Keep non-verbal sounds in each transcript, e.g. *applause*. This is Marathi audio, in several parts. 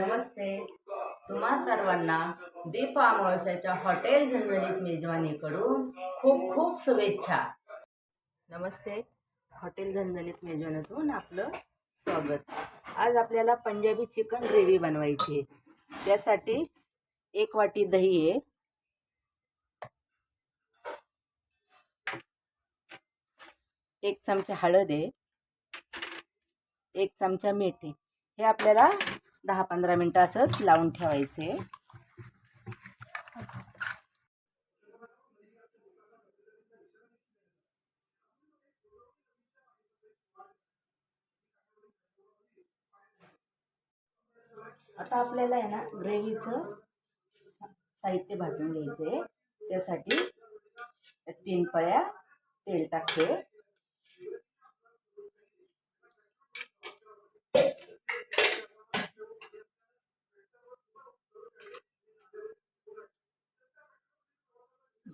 नमस्ते. तुम्हा सर्वांना दीप अमावश्याच्या हॉटेल झणझणीत मेजवानीकडून खूप खूप शुभेच्छा. नमस्ते. हॉटेल झणझणीत मेजवानीतून आपलं स्वागत. आज आपल्याला पंजाबी चिकन ग्रेव्ही बनवायची आहे. त्यासाठी एक वाटी दही आहे. एक चमचा हळद आहे. एक चमचा मीठ हे आपल्याला दहा पंधरा मिनटं असंच लावून ठेवायचे. आता आपल्याला आहे ना ग्रेव्हीचं साहित्य भाजून घ्यायचं आहे त्यासाठी तीन पळ्या तेल टाकते.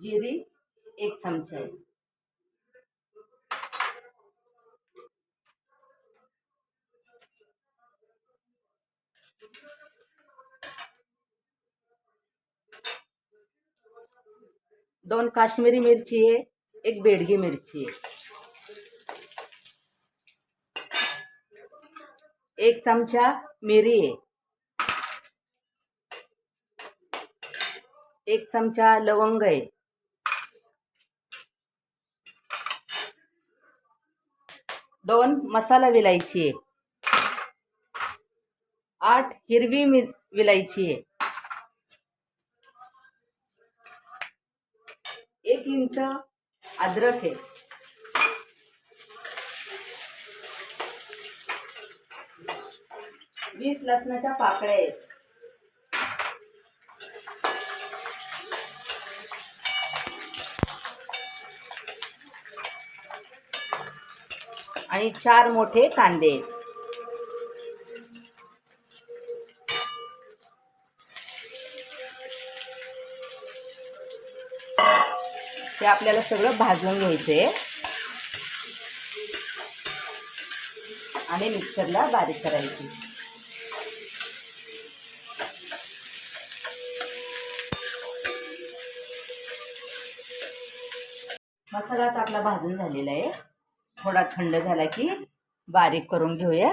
जिरी, एक चमचा आहे दोन काश्मीरी मिरची आहे, एक बेडगी मिरची आहे। एक चमचा मिरी आहे। एक चमचा लवंग आहे। दोन मसाला विलायची आहे. आठ हिरवी मि विलायची आहे. एक इंच अद्रक आहे. वीस लसणाच्या पाकळ्या आहेत. आणि चार मोठे कांदे. ते आपल्याला सगळं भाजून घ्यायचे. आणि मिक्सरला बारीक करायची. मसाला तर आपला भाजून झालेला आहे. थोडा थंड की बारीक घेऊया.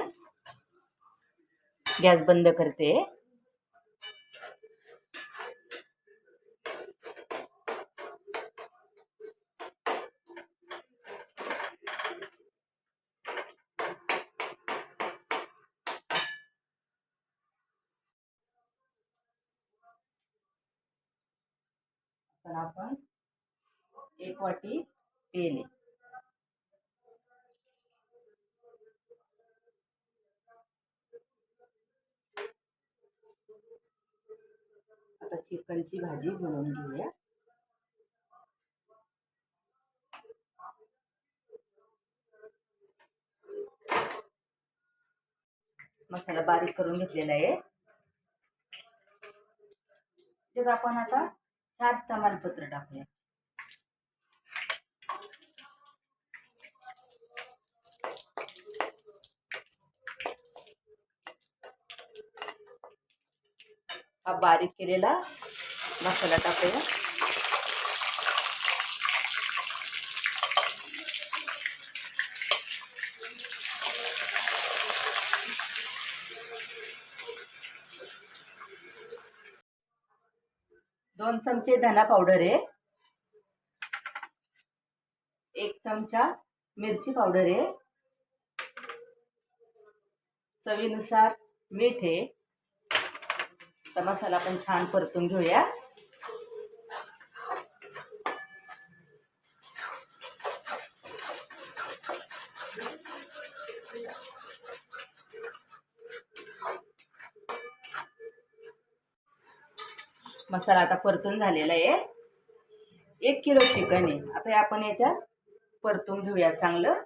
गॅस बंद करते. एक वाटी तेल आहे की भाजी बन मसाला बारीक कर घेतलेला आहे आता चार तमालपत्र टाकूया हा बारीक केलेला मसाला टाकूया. दोन चमचे धना पावडर आहे. एक चमचा मिरची पावडर आहे. चवीनुसार मीठ आहे. आता मसाला पण छान परतून घेऊया. मसाला आता परतून झालेला आहे. एक किलो चिकन आहे. आता आपण याच्यात परतून घेऊया चांगलं.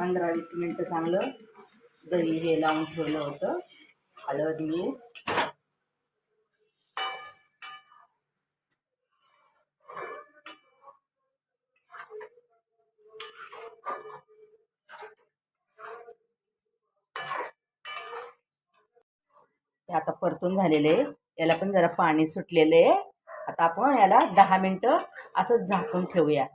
पंधरा वीस मिनटं चांगलं दही हे लावून ठेवलं होतं. हळद मी आता परतून झालेले याला पण जरा पाणी सुटलेलं आहे. आता आपण याला दहा मिनटं असंच झाकून ठेवूया.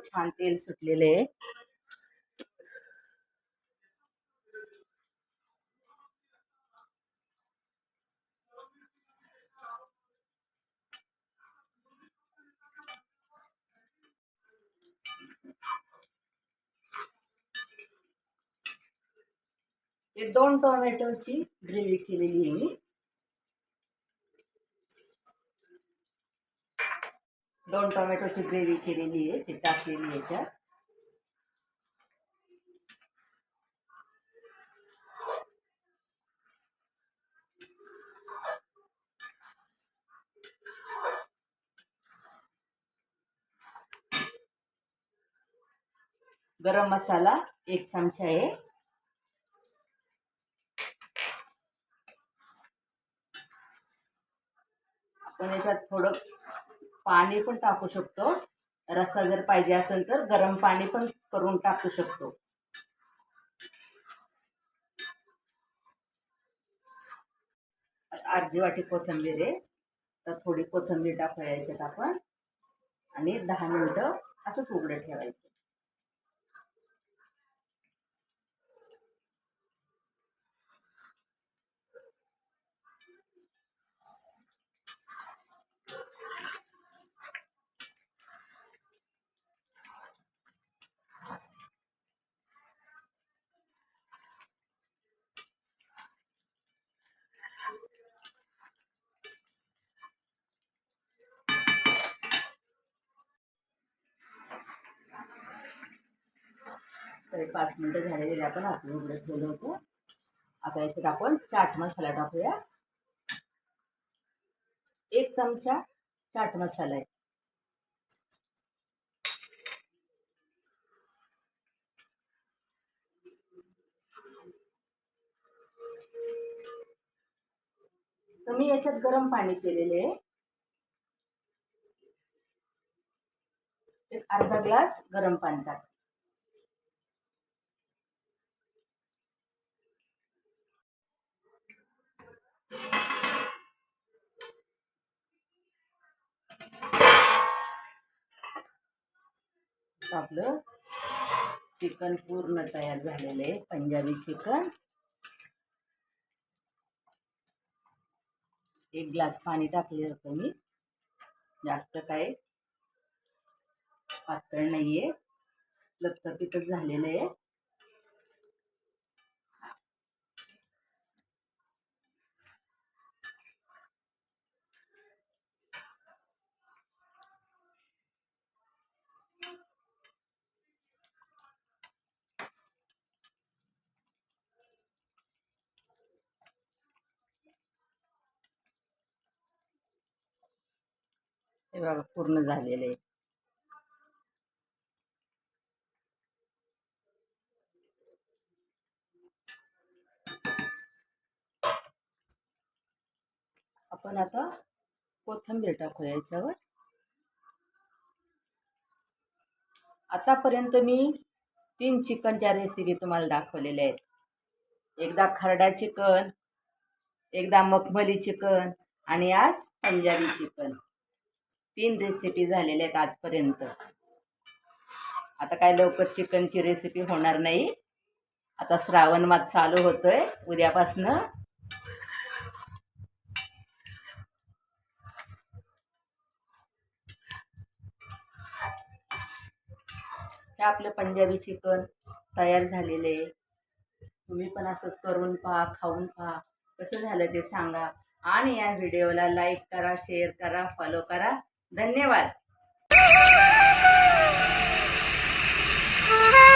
छान तेल सुटलेले दोन टोमॅटोची ग्रेव्ही केलेली आहे मी. दोन टोमॅटोची ग्रेव्ही केलेली आहे ती टाकलेली याच्यात. गरम मसाला एक चमचा आहे. आपण याच्यात थोडं पाणी पण टाकू शकतो. रस्सा जर पाहिजे असेल तर गरम पाणी पण करून टाकू शकतो. अर्धी वाटी कोथिंबीर आहे. तर थोडी कोथिंबीर टाकूया याच्यात आपण. आणि दहा मिनटं असंच उघडं ठेवायचं. तर पाच मिनटं झालेली आपण आपण उघडं ठेवलं होतं. आता याच्यात आपण चाट मसाला टाकूया. एक चमचा चाट मसाला आहे. तर मी याच्यात गरम पाणी केलेले आहे. एक अर्धा ग्लास गरम पाणी टाक आपलं चिकन पूर्ण तयार झालेलं आहे पंजाबी चिकन. एक ग्लास पाणी टाकले होतं मी. जास्त काय पातळ नाही आहे लपतपितच झालेलं आहे. हे बघा पूर्ण झालेलं आहे आपण आता कोथिंबीर टाकूया याच्यावर. आतापर्यंत मी तीन चिकनच्या रेसिपी तुम्हाला दाखवलेल्या आहेत. एकदा खरडा चिकन एकदा मखमली चिकन आणि आज पंजाबी चिकन. तीन रेसिपी झालेल्या आहेत आजपर्यंत. आता काय लवकर चिकनची रेसिपी होणार नाही. आता श्रावण मास चालू होतोय. उद्यापासनं हे आपलं पंजाबी चिकन तयार झालेले आहे. तुम्ही पण असंच करून पहा खाऊन पहा. कसं झालं ते सांगा. आणि या व्हिडिओला लाईक करा शेअर करा फॉलो करा. धन्यवाद. *laughs*